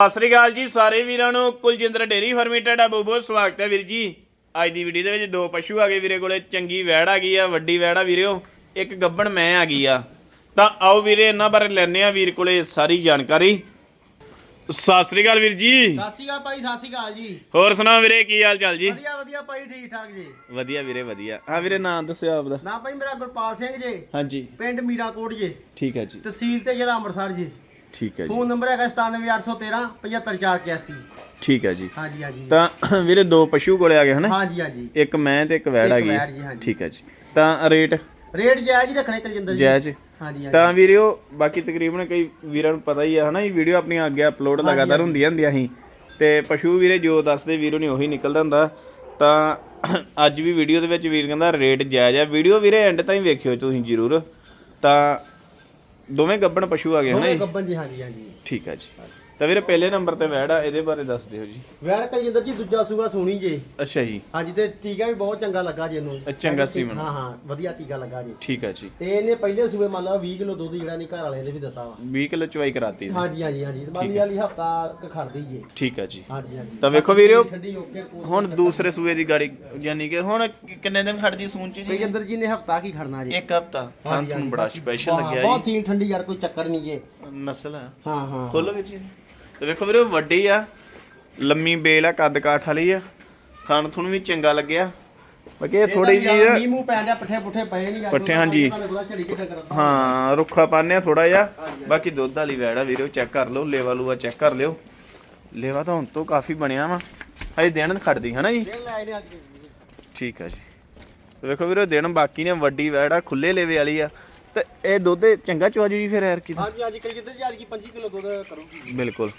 ਸਤਿ ਸ੍ਰੀ ਅਕਾਲ ਜੀ ਸਾਰੇ ਵੀਰਾਂ ਨੂੰ। ਕੁਲਜਿੰਦਰ ਡੇਰੀ ਫਾਰਮੀ ਤੁਹਾਡਾ ਬਹੁਤ ਬਹੁਤ ਸਵਾਗਤ ਹੈ ਵੀਰ ਜੀ। ਅੱਜ ਦੀ ਵੀਡੀਓ ਦੇ ਵਿੱਚ ਦੋ ਪਸ਼ੂ ਆ ਗਏ ਵੀਰੇ ਕੋਲੇ। ਚੰਗੀ ਵੈੜ ਆ ਗਈ ਆ ਵੱਡੀ ਵੈੜ ਆ ਵੀਰਿਓ। ਇੱਕ ਗੱਬਣ ਮੈਂ ਆ ਗਈ ਆ। ਤਾਂ ਆਓ ਵੀਰੇ ਇਹਨਾਂ ਬਾਰੇ ਲੈਣੇ ਆ ਵੀਰ ਕੋਲੇ ਸਾਰੀ ਜਾਣਕਾਰੀ। ਸਤਿ ਸ੍ਰੀ ਅਕਾਲ ਵੀਰ ਜੀ। ਸਤਿ ਸ਼੍ਰੀ ਅਕਾਲ ਭਾਈ ਸਤਿ ਸ਼੍ਰੀ ਅਕਾਲ ਜੀ। ਹੋਰ ਸੁਣਾਓ ਵੀਰੇ ਕੀ ਹਾਲ ਚਾਲ ਜੀ? ਵਧੀਆ ਵਧੀਆ ਭਾਈ ਠੀਕ ਠਾਕ ਜੀ। ਵਧੀਆ ਵੀਰੇ ਵਧੀਆ। ਹਾਂ ਵੀਰੇ ਨਾਮ ਦੱਸਿਓ ਆਪਦਾ। ਨਾ ਭਾਈ ਮੇਰਾ ਗੁਰਪਾਲ ਸਿੰਘ ਜੀ। ਹਾਂਜੀ। ਪਿੰਡ ਮੀਰਾਕੋਟ ਜੀ। ਠੀਕ ਹੈ ਜੀ। ਤਹਿਸੀਲ ਤੇ ਜ਼ਿਲ੍ਹਾ ਅੰਮ੍ਰਿਤਸਰ ਜੀ। ਠੀਕ ਹੈ ਜੀ। ਫੋਨ ਨੰਬਰ ਹੈਗਾ 97813 75481 ਠੀਕ ਹੈ ਜੀ। ਹਾਂਜੀ ਹਾਂਜੀ। ਤਾਂ ਵੀਰੇ ਦੋ ਪਸ਼ੂ ਕੋਲੇ ਆ ਗਏ ਹਨਾ? ਹਾਂਜੀ ਹਾਂਜੀ। ਇੱਕ ਮੈਂ ਤੇ ਇੱਕ ਵੈੜ ਆ ਗਈ। ਵੈੜ ਜੀ, ਹਾਂਜੀ। ਠੀਕ ਹੈ ਜੀ। ਤਾਂ ਰੇਟ? ਰੇਟ ਜਾਇਜ਼ ਹੀ ਰੱਖਣੇ ਕਲਜਿੰਦਰ ਜੀ। ਜਾਇਜ਼। ਹਾਂਜੀ ਹਾਂਜੀ। ਤਾਂ ਵੀਰਿਓ ਬਾਕੀ ਤਕਰੀਬਨ ਕਈ ਵੀਰਾਂ ਨੂੰ ਪਤਾ ਹੀ ਆ ਹਨਾ ਇਹ ਵੀਡੀਓ ਆਪਣੀਆਂ ਅੱਗੇ ਅਪਲੋਡ ਲਗਾਤਾਰ ਹੁੰਦੀਆਂ ਹੁੰਦੀਆਂ ਸੀ। ਤੇ ਪਸ਼ੂ ਵੀਰੇ ਜੋ ਦੱਸਦੇ ਵੀਰੋ ਨਹੀਂ ਉਹੀ ਨਿਕਲਦਾ ਹੁੰਦਾ। ਤਾਂ ਅੱਜ ਵੀ ਵੀਡੀਓ ਦੇ ਵਿੱਚ ਵੀਰ ਕਹਿੰਦਾ ਰੇਟ ਜਾਇਜ਼ ਆ। ਵੀਡੀਓ ਵੀਰੇ ਐਂਡ ਤਾਈਂ ਵੇਖਿਓ ਤੁਸੀਂ ਜ਼ਰੂਰ। ਤਾਂ ਦੋਵੇਂ ਗੱਬਣ ਪਸ਼ੂ ਆ ਗਏ ਹਨਾ ਦੋਵੇਂ ਜੀ? ਗੱਬਨ ਜੀ ਹਾਂਜੀ ਹਾਂਜੀ। ਠੀਕ ਹੈ ਜੀ। ਤਾਂ ਵੀਰੇ ਪਹਿਲੇ ਨੰਬਰ ਤੇ ਵੈੜ ਆ ਇਹਦੇ ਬਾਰੇ ਦੱਸ ਦਿਓ ਜੀ। ਵੈੜ ਕਲਜਿੰਦਰ ਜੀ ਦੂਜਾ ਸੂਆ ਸੁਣੀ ਜੀ। ਅੱਛਾ ਜੀ। ਹਾਂਜੀ ਤੇ ਟੀਕਾ ਵੀ ਬਹੁਤ ਚੰਗਾ ਲੱਗਾ ਜੀ ਇਹਨੂੰ। ਚੰਗਾ ਸੀਮਨ। ਹਾਂ ਹਾਂ ਵਧੀਆ ਟੀਕਾ ਲੱਗਾ ਜੀ। ਠੀਕ ਹੈ ਜੀ। ਤੇ ਇਹਨੇ ਪਹਿਲੇ ਸੂਏ ਮੰਨ ਲਓ 20 ਕਿਲੋ ਦੁੱਧ ਜਿਹੜਾ ਨਹੀਂ ਘਰ ਵਾਲੇ ਦੇ ਵੀ ਦਿੱਤਾ ਵਾ। 20 ਕਿਲੋ ਚਵਾਈ ਕਰਾਤੀ। ਹਾਂਜੀ ਹਾਂਜੀ ਹਾਂਜੀ ਤੇ ਬਾਕੀ ਵਾਲੀ ਹਫਤਾ ਖੜਦੀ ਜੀ। ਠੀਕ ਹੈ ਜੀ। ਹਾਂਜੀ ਹਾਂਜੀ। ਤਾਂ ਵੇਖੋ ਵੀਰਿਓ, ਠੰਡੀ ਓਕੇ ਹੁਣ ਦੂਸਰੇ ਸੂਏ ਦੀ ਗਾੜੀ ਯਾਨੀ ਕਿ ਹੁਣ ਕਿ- ਕਿੰਨੇ ਦਿਨ ਖੜਦੀ ਸੂਨ ਚ ਜੀ? ਤੇਜਿੰਦਰ ਜੀ ਨੇ ਹਫਤਾ ਕੀ ਖੜਨਾ ਜੀ। ਇੱਕ ਹਫਤਾ। ਹਾਂ ਹਾਂਜੀ, ਤੁਹਾਨੂੰ। ਬੜਾ ਸਪੈਸ਼ਲ ਲੱਗਿਆ ਬਹੁਤ ਜੀ। ਸੀਨ ਠੰਡੀ ਯਾਰ ਕੋਈ ਚੱਕਰ ਨਹੀਂ ਜੇ। ਨਸਲ ਹੈ ਹਾਂ ਹਾਂ। ਖੋਲੋ ਜੀ? ਤੇ ਵੇਖੋ ਵੀਰੇ ਵੱਡੀ ਆ ਲੰਮੀ ਬੇਲ ਆ ਕੱਦ ਕਾਠ ਵਾਲੀ ਆ। ਖਾਣ ਤੁਹਾਨੂੰ ਵੀ ਚੰਗਾ ਲੱਗਿਆ। ਬਾਕੀ ਥੋੜੀ ਜੀ ਯਾਰ ਮੀਂਹ ਮੂੰਹ ਪੈਣ ਡਿਆ ਪੱਠੇ ਪੁੱਠੇ ਪਏ ਨਹੀਂ ਪੱਠੇ, ਹਾਂਜੀ। ਹਾਂ ਰੁੱਖਾ ਪਾਣਿਆ ਥੋੜਾ ਜਿਹਾ। ਬਾਕੀ ਦੁੱਧ ਵਾਲੀ ਵੈੜ ਆ ਵੀਰੋ ਚੈੱਕ ਕਰ ਲਓ ਲੇਵਾ ਲੂਆ ਚੈੱਕ ਕਰ ਲਿਓ। ਲੇਵਾ ਤਾਂ ਹੁਣ ਤੋਂ ਕਾਫੀ ਬਣਿਆ ਵਾ। ਹਜੇ ਦਿਨ ਖੜਦੀ ਹਨਾ ਜੀ? ਠੀਕ ਹੈ ਜੀ। ਵੇਖੋ ਵੀਰੋ ਦਿਨ ਬਾਕੀ ਨੇ ਵੱਡੀ ਵੈੜ ਆ ਖੁੱਲੇ ਲੇਵੇ ਵਾਲੀ ਆ। ਤੇ ਇਹ ਦੁੱਧ ਚੰਗਾ ਚਵਾ ਜੀ ਫਿਰ ਯਾਰ ਕੀ ਹਾਂਜੀ ਹਾਂਜੀ ਕਈ ਜਿੱਦਾਂ ਜੀ ਅੱਜ ਕੀ 25 ਕਿਲੋ ਦੁੱਧ ਕਰੂਗੀ। ਬਿਲਕੁਲ।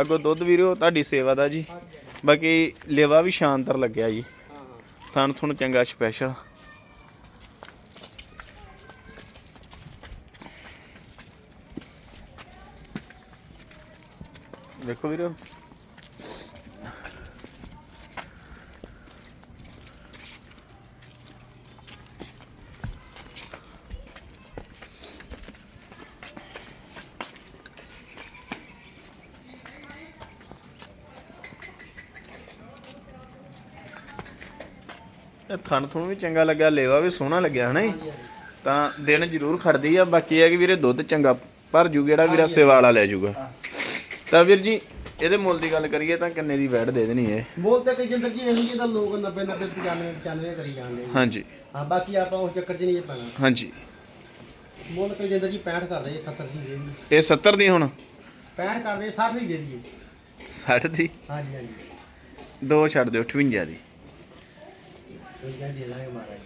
ਅੱਗੋਂ ਦੁੱਧ ਵੀਰੋ ਤੁਹਾਡੀ ਸੇਵਾ ਦਾ ਜੀ। ਬਾਕੀ ਲੇਵਾ ਵੀ ਸ਼ਾਨਦਾਰ ਲੱਗਿਆ ਜੀ। ਹਾਂ ਹਾਂ ਥਣ ਥੁਣ ਚੰਗਾ ਸਪੈਸ਼ਲ ਵੇਖੋ ਵੀਰੋ। ਥਣ ਥੁਣ ਵੀ ਚੰਗਾ ਲੱਗਿਆ ਲੇਵਾ ਵੀ ਸੋਹਣਾ ਲੱਗਿਆ ਹਨਾ ਜੀ? ਤਾਂ ਦਿਨ ਜ਼ਰੂਰ ਖੜਦੀ ਆ ਬਾਕੀ ਇਹ ਕਿ ਵੀਰੇ ਦੁੱਧ ਚੰਗਾ ਭਰ ਜੂ ਜਿਹੜਾ ਵੀਰਾ ਸੇਵਾ ਵਾਲਾ ਲੈ ਜੂਗਾ। ਤਾਂ ਵੀਰ ਜੀ ਇਹਦੇ ਮੁੱਲ ਦੀ ਗੱਲ ਕਰੀਏ ਤਾਂ ਕਿੰਨੇ ਦੀ ਵੈਟ ਦੇ ਦੇਣੀ ਹੈ ਬੋਲ ਤੇ ਕਈ ਜਿੰਦਰ ਜੀ ਇਹੋ ਜਿਹੇ ਤਾਂ ਲੋਕ 90 90 95 95 ਕਰੀ ਜਾਂਦੇ। ਹਾਂਜੀ। ਹਾਂ ਬਾਕੀ ਆਪਾਂ ਉਸ ਚੱਕਰ 'ਚ ਨਹੀਂ ਪੈਣਾ। ਹਾਂਜੀ। ਬੋਲ ਕਈ ਜਿੰਦਰ ਜੀ 65 ਕਰਦੇ ਜੀ 70 ਦੀ ਦੇ ਦੀ ਇਹ 70 ਦੀ ਹੁਣ? 65 ਕਰਦੇ 60 ਦੀ ਦੇ ਦਈਏ। 60 ਦੀ? ਹਾਂਜੀ ਹਾਂਜੀ। ਦੋ ਛੱਡ ਦਿਓ 58 ਦੀ। ਕੋਈ ਗੱਲ ਦੇ ਲਾਂਗੇ ਮਹਾਰਾਜ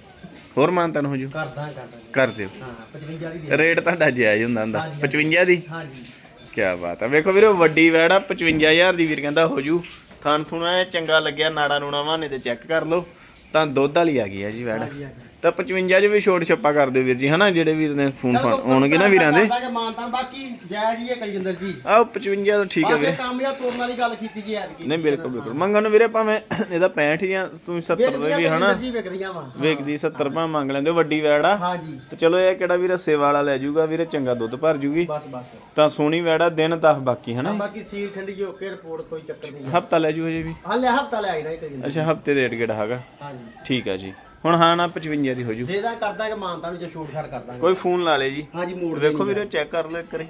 ਹੋਰ ਮਾਨਤਨ ਹੋ ਜੂ ਕਰਦਾ ਕਰਦਾ। ਕਰ ਦਿਓ। ਹਾਂ 55 ਦੀ ਦੇ ਰੇਟ ਤੁਹਾਡਾ ਜਾਇਜ਼ ਹੁੰਦਾ ਹੁੰਦਾ। ਹਾਂਜੀ, 55 ਦੀ? ਹਾਂਜੀ। ਕੀ ਬਾਤ ਹੈ ਵੇਖੋ ਵੀਰੋ ਵੱਡੀ ਵੈੜ ਆ 55000 ਦੀ ਵੀਰ ਕਹਿੰਦਾ ਹੋ ਜੂ ਥਣ ਥੁਣਾ ਇਹ ਚੰਗਾ ਲੱਗਿਆ ਨਾੜਾ ਨੂਣਾ ਵਾਨੇ ਤੇ ਚੈੱਕ ਕਰ ਲਓ। ਤਾਂ ਦੁੱਧ ਵਾਲੀ ਆ ਗਈ ਹੈ ਜੀ ਵੈੜ। ਹਾਂਜੀ ਹਾਂਜੀ। ਤਾਂ 55 ਚ ਵੀ ਛੋਟ ਛੱਪਾ ਕਰ ਦਿਓ ਵੀਰ ਜੀ ਹਨਾ? ਜਿਹੜੇ ਵੀਰ ਨੇ ਫੋਨ ਫਾਨ ਆਉਣਗੇ ਨਾ ਵੀਰਾਂ ਦੇ। ਮਾਨਤਾ ਬਾਕੀ ਜਾਇਜ਼ ਹੀ ਹੈ ਕਲਜਿੰਦਰ ਜੀ। ਆਹ 55 ਤਾਂ ਠੀਕ ਹੈ ਬਸ ਵੀਰੇ। ਇਹ ਕਾਮਯਾਬ ਤੋੜਨ ਵਾਲੀ ਗੱਲ ਕੀਤੀ ਜੀ ਐਤਕੀ। ਨਹੀਂ ਬਿਲਕੁਲ ਬਿਲਕੁਲ। ਮੰਗਣ ਨੂੰ ਵੀਰੇ ਭਾਵੇਂ ਇਹਦਾ 65 ਜਾਂ ਸੂਈ 70 ਦੇ ਵੀ ਹਨਾ। ਜੀ ਵਿਕਦੀਆਂ ਵਾ। ਵੇਖਦੀ 70 ਭਾਵੇਂ ਮੰਗ ਲੈਂਦੇ ਹੋ, ਵੱਡੀ ਵੈੜ। ਹਾਂਜੀ। ਤੇ ਚਲੋ ਇਹ ਕਿਹੜਾ ਵੀਰੇ ਸੇਵਾ ਵਾਲਾ ਲੈ ਜਾਊਗਾ ਵੀਰੇ ਚੰਗਾ ਦੁੱਧ ਭਰ ਜੂਗੀ। ਬਸ ਬਸ। ਤਾਂ ਸੋਹਣੀ ਵੈੜ ਦਿਨ 10 ਬਾਕੀ ਹਨਾ? ਬਾਕੀ ਸੀਲ ਠੰਡੀ ਜੋ ਕੇ ਰਿਪੋਰਟ ਕੋਈ ਚੱਕਰ ਨਹੀਂ ਹਫਤਾ ਲੈ ਜੂ ਅਜੇ ਵੀ ਹਾਲੇ ਹਫਤਾ ਲੈ ਆਈ ਨਾ ਕਲਜਿੰਦਰ ਅੱਛਾ ਹਫ਼ਤੇ ਦੇ ਰੇਟ ਕਿਹੜਾ ਹੈਗਾ? ਹਾਂਜੀ। ਠੀਕ ਆ ਜੀ। ਹੁਣ ਹਾਂ ਨਾ 55 ਦੀ ਹੋ ਜੂ ਜਿਹਦਾ ਕਰਦਾ ਕਿ ਮਾਨਤਾ ਨੂੰ ਜੇ ਛੋਟ ਛਾੜ ਕਰ ਦਾਂਗੇ ਕੋਈ ਫੋਨ ਲਾ ਲੇ ਜੀ। ਹਾਂਜੀ ਮੋੜ ਵੇਖੋ ਵੀਰੇ ਚੈੱਕ ਕਰ ਲਓ ਇੱਕ ਵਾਰੀ।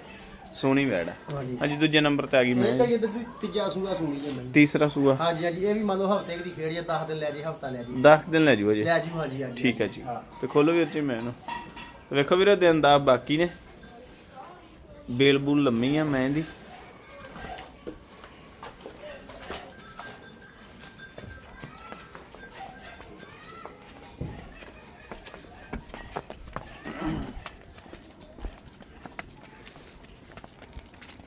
ਸੋਹਣੀ ਵੈੜ ਆ। ਹਾਂਜੀ। ਹਾਂਜੀ ਦੂਜੇ ਨੰਬਰ ਤੇ ਆ ਗਈ ਮੈਂ। ਇਹ ਕਈ ਇਧਰ ਤੀਜਾ ਸੂਆ ਸੁਣੀ ਜਾਂਦੀ ਤੀਸਰਾ ਸੂਆ। ਹਾਂਜੀ ਹਾਂਜੀ ਇਹ ਵੀ ਮੰਨ ਲਓ ਹਫ਼ਤੇ ਦੀ ਖੇਡ ਜਾਂ 10 ਦਿਨ ਲੈ ਜੀ ਹਫਤਾ ਲੈ ਜੀ। 10 ਦਿਨ ਲੈ ਜੂ। ਅਜੇ ਲੈ ਜੀ ਹਾਂਜੀ ਹਾਂਜੀ। ਠੀਕ ਹੈ ਜੀ। ਹਾਂ। ਤੇ ਖੋਲੋ ਵੀਰ ਜੀ ਮੈਂ ਇਹਨੂੰ ਵੇਖੋ ਵੀਰੇ ਦਿਨ ਦਾ ਬਾਕੀ ਨੇ। ਬੇਲ ਬੂਲ ਲੰਮੀ ਆ ਮੈਂ ਦੀ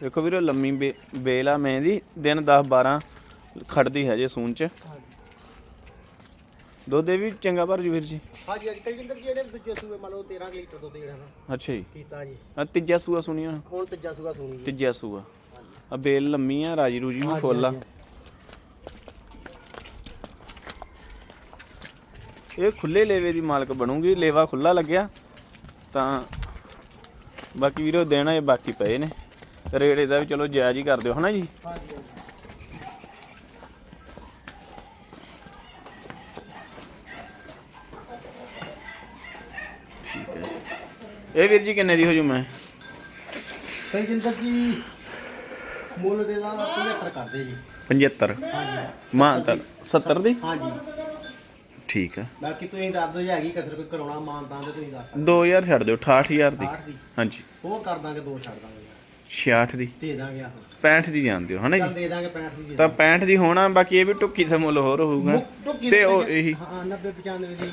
ਵੇਖੋ ਵੀਰੇ ਲੰਮੀ ਬੇ- ਬੇਲ ਆ ਮੈਂ ਦੀ ਦਿਨ 10 12 ਖੜਦੀ ਹੈ ਜੇ ਸੂਨ ਚ। ਦੁੱਧ ਇਹ ਵੀ ਚੰਗਾ ਭਰ ਜੂ ਵੀਰ ਜੀ। ਹਾਂਜੀ ਹਾਂਜੀ ਕਈ ਜਿੰਦਰ ਜੀ ਇਹਦੇ ਦੂਜੇ ਸੂਏ ਮੰਨ ਲਓ 13 ਕੁ ਲੀਟਰ ਦੁੱਧ ਜਿਹੜਾ ਨਾ। ਅੱਛਾ ਜੀ। ਕੀਤਾ ਜੀ। ਆ ਤੀਜਾ ਸੂਆ ਹੁਣ ਤੀਜਾ ਸੂਆ ਸੁਣੀ ਜੀ। ਤੀਜਾ ਸੂਆ। ਆ ਬੇਲ ਲੰਮੀ ਆ ਰਾਜੀ ਰੂਜੀ ਵੀ ਫੁੱਲ ਆ। ਇਹ ਖੁੱਲੇ ਲੇਵੇ ਦੀ ਮਾਲਕ ਬਣੂਗੀ ਲੇਵਾ ਖੁੱਲਾ ਲੱਗਿਆ ਤਾਂ ਬਾਕੀ ਵੀਰੋ ਦੇਣਾ ਇਹ ਬਾਕੀ ਪਏ ਨੇ। ਰੇਟ ਇਹਦਾ ਵੀ ਚਲੋ ਜਾਇਜ਼ ਹੀ ਕਰ ਦਿਓ ਹਨਾ ਜੀ? ਹਾਂਜੀ ਠੀਕ ਹੈ ਇਹ ਵੀਰ ਜੀ ਕਿੰਨੇ ਦੀ ਹੋ? ਜੂ ਮੈਂ ਸਹੀ ਜਿੰਦਰ ਜੀ ਮੁੱਲ ਦੇ ਦਾ 75 ਕਰਦੇ ਜੀ। 75 ਹਾਂਜੀ। ਮਾਂ ਤਾਂ 70 ਦੀ? ਹਾਂਜੀ। ਠੀਕ ਆ ਬਾਕੀ ਤੁਸੀਂ ਦੱਸ ਦਿਓ ਜੇ ਹੈਗੀ ਕਸਰ ਕੋਈ ਕਰਾਉਣਾ ਮਾਨਤਾਂ ਤੇ ਤੁਸੀਂ ਦੱਸ ਸਕਦੇ 2000 ਛੱਡ ਦਿਓ 68000 ਦੀ। 60 ਦੀ। ਹਾਂਜੀ। ਹੋਰ ਕਰ ਦਾਂਗੇ ਦੋ ਛੱਡ ਦਾਂਗੇ। 66 ਦੀ। ਦੇ ਦਾਂਗੇ ਆਹੋ 65 ਦੀ ਜਾਣ ਦਿਓ ਹਨਾ ਚੱਲ ਜੀ ਦੇ ਦਾਂਗੇ 65 ਦੀ ਤਾਂ 65 ਦੀ ਹੋਣਾ ਬਾਕੀ ਇਹ ਵੀ ਟੁੱਕੀ ਦਾ ਮੁੱਲ ਹੋਰ ਹੋਊਗਾ। ਤੇ ਉਹ ਇਹੀ। ਹਾਂ 90 95 ਦੀ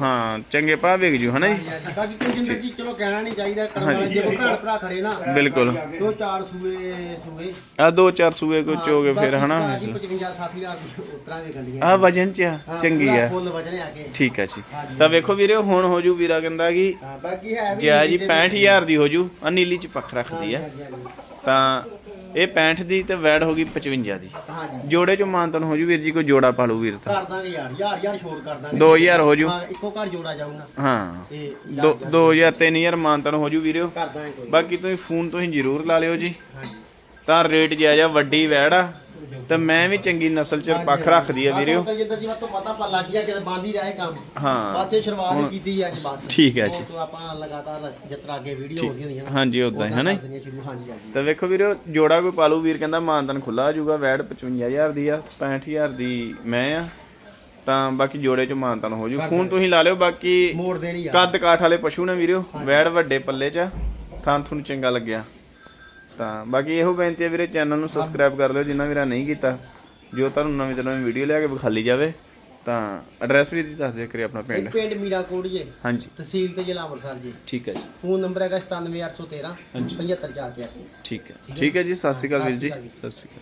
ਹਾਂ ਚੰਗੇ ਭਾਅ ਵਿਕ ਜੂ ਹਨਾ ਜੀ? ਹਾਂਜੀ, ਹਾਂਜੀ। ਬਾਕੀ ਕੋਈ ਜਿੰਦਰ ਜੀ ਚਲੋ ਕਹਿਣਾ ਨਹੀਂ ਚਾਹੀਦਾ ਕਰਨ ਵਾਲੇ ਜੇ ਕੋਈ ਭੈਣ ਭਰਾ ਖੜੇ ਨਾ। ਬਿਲਕੁਲ। ਦੋ ਚਾਰ ਸੂਏ ਸੂਏ। ਆ ਦੋ ਚਾਰ ਸੂਏ ਕੋ ਚੋਗੇ ਫਿਰ ਹਨਾ? 55 60000 ਉਤਰਾਂ ਦੇ ਗੰਡੀਆਂ ਆ ਵਜਨ ਚ ਆ ਚੰਗੀ ਆ। ਫੁੱਲ ਵਜਨ ਆ ਕੇ। ਠੀਕ ਆ ਜੀ। ਤਾਂ ਵੇਖੋ ਵੀਰੇ ਹੁਣ ਹੋ ਜੂ ਵੀਰਾ ਕਹਿੰਦਾ ਕਿ ਹਾਂ ਬਾਕੀ ਹੈ ਵੀ ਜੀ ਦੇ 65000 ਦੀ ਹੋ ਜੂ ਆ ਨੀਲੀ ਚ ਪੱਖ ਰੱਖਦੀ ਆ। ਹਾਂਜੀ, ਹਾਂਜੀ, ਤਾਂ ਇਹ 65 ਦੀ ਤੇ ਵੈੜ ਹੋ ਗਈ 55 ਦੀ। ਹਾਂਜੀ। ਜੋੜੇ ਚੋਂ ਮਾਨਤਨ ਹੋ ਜੂ ਵੀਰ ਜੀ ਕੋਈ ਜੋੜਾ ਪਾ ਲੂ ਵੀਰ ਤਾਂ। ਕਰ ਦਾਂਗੇ ਯਾਰ ਯਾਰ ਯਾਰ ਛੋੜ ਕਰ ਦਾਂਗੇ। 2000 ਹੋ ਜੂ। ਹਾਂ ਇੱਕੋ ਘਰ ਜੋੜਾ ਜਾਊਗਾ। ਹਾਂ। ਤੇ ਦੋ 2000 3000 ਮਾਨਤਨ ਹੋ ਜੂ ਵੀਰਿਓ। ਕਰ ਦਾਂਗੇ ਕੋਈ ਬਾਕੀ ਤੁਸੀਂ ਫੋਨ ਤੁਸੀਂ ਜ਼ਰੂਰ ਲਾ ਲਿਓ ਜੀ। ਹਾਂਜੀ। ਤਾਂ ਰੇਟ ਜਾਇਜ਼ਾ ਵੱਡੀ ਵੈੜ ਆ। ਤੇ ਮੈਂ ਵੀ ਚੰਗੀ ਨਸਲ ਚ ਪੱਖ ਰੱਖਦੀ ਆ ਵੀਰਿਓ ਜਿੰਦਰ ਜੀ ਮਤ ਤੋਂ ਪਤਾ ਪਾ ਲੱਗ ਗਿਆ ਕਿ ਬੰਦ ਹੀ ਰਹੇ ਕੰਮ। ਹਾਂ। ਬਸ ਇਹ ਸ਼ੁਰੂਆਤ ਹੀ ਕੀਤੀ ਅੱਜ ਬਸ। ਠੀਕ ਹੈ ਜੀ। ਉਹ ਤੋਂ ਆਪਾਂ ਲਗਾਤਾਰ ਜਿਤਨਾ ਅੱਗੇ ਵੀਡੀਓ ਹੋ ਗਈਆਂ ਨੇ। ਹਾਂਜੀ ਉਦਾਂ ਹੀ ਹਨਾ ਜੀ? ਹਾਂਜੀ ਹਾਂਜੀ। ਤਾਂ ਵੇਖੋ ਵੀਰੋ ਜੋੜਾ ਕੋਈ ਪਾਲੂ ਵੀਰ ਕਹਿੰਦਾ ਮਾਨਤਨ ਖੁੱਲਾ ਆ ਜਾਊਗਾ ਵੈੜ 55000 ਦੀ ਆ 65000 ਦੀ ਮੈਂ ਆ। ਤਾਂ ਬਾਕੀ ਜੋੜੇ ਚ ਮਾਨਤਨ ਹੋ ਜੂ ਫੋਨ ਤੁਸੀਂ ਲਾ ਲਿਓ ਬਾਕੀ ਮੋੜ ਦੇਣੀ ਯਾਰ ਕੱਦ ਕਾਠ ਵਾਲੇ ਪਸ਼ੂ ਨੇ ਵੀਰੋ ਵੈੜ ਵੱਡੇ ਪੱਲੇ ਚ ਥਾਂ ਤੁਹਾਨੂੰ ਚੰਗਾ ਲੱਗਿਆ। ਤਾਂ ਬਾਕੀ ਇਹੋ ਬੇਨਤੀ ਹੈ ਵੀਰੇ ਚੈਨਲ ਨੂੰ ਸਬਸਕ੍ਰਾਈਬ ਕਰ ਲਿਓ ਜਿੰਨਾ ਵੀਰਾ ਨਹੀਂ ਕੀਤਾ ਜੋ ਤੁਹਾਨੂੰ ਨਵੀਂ ਤੋਂ ਨਵੀਂ ਵੀਡੀਓ ਲਿਆ ਕੇ ਵਿਖਾਲੀ ਜਾਵੇ ਤਾਂ ਐਡਰੈਸ ਵੀ ਦੱਸ ਦਿਓ ਕਰੀ ਆਪਣਾ ਪਿੰਡ। ਪਿੰਡ ਮੀਰਾ ਕੋੜੀਏ ਹਾਂਜੀ। ਤਹਿਸੀਲ ਤੇ ਜ਼ਿਲ੍ਹਾ ਅੰਮ੍ਰਿਤਸਰ ਜੀ। ਠੀਕ ਹੈ ਜੀ। ਫੋਨ ਨੰਬਰ ਹੈਗਾ 97813 75481 ਠੀਕ ਹੈ। ਠੀਕ ਹੈ। ਜੀ ਸਤਿ ਸ਼੍ਰੀ ਅਕਾਲ ਵੀਰ ਜੀ। ਸਤਿ ਸ਼੍ਰੀ ਅਕਾਲ।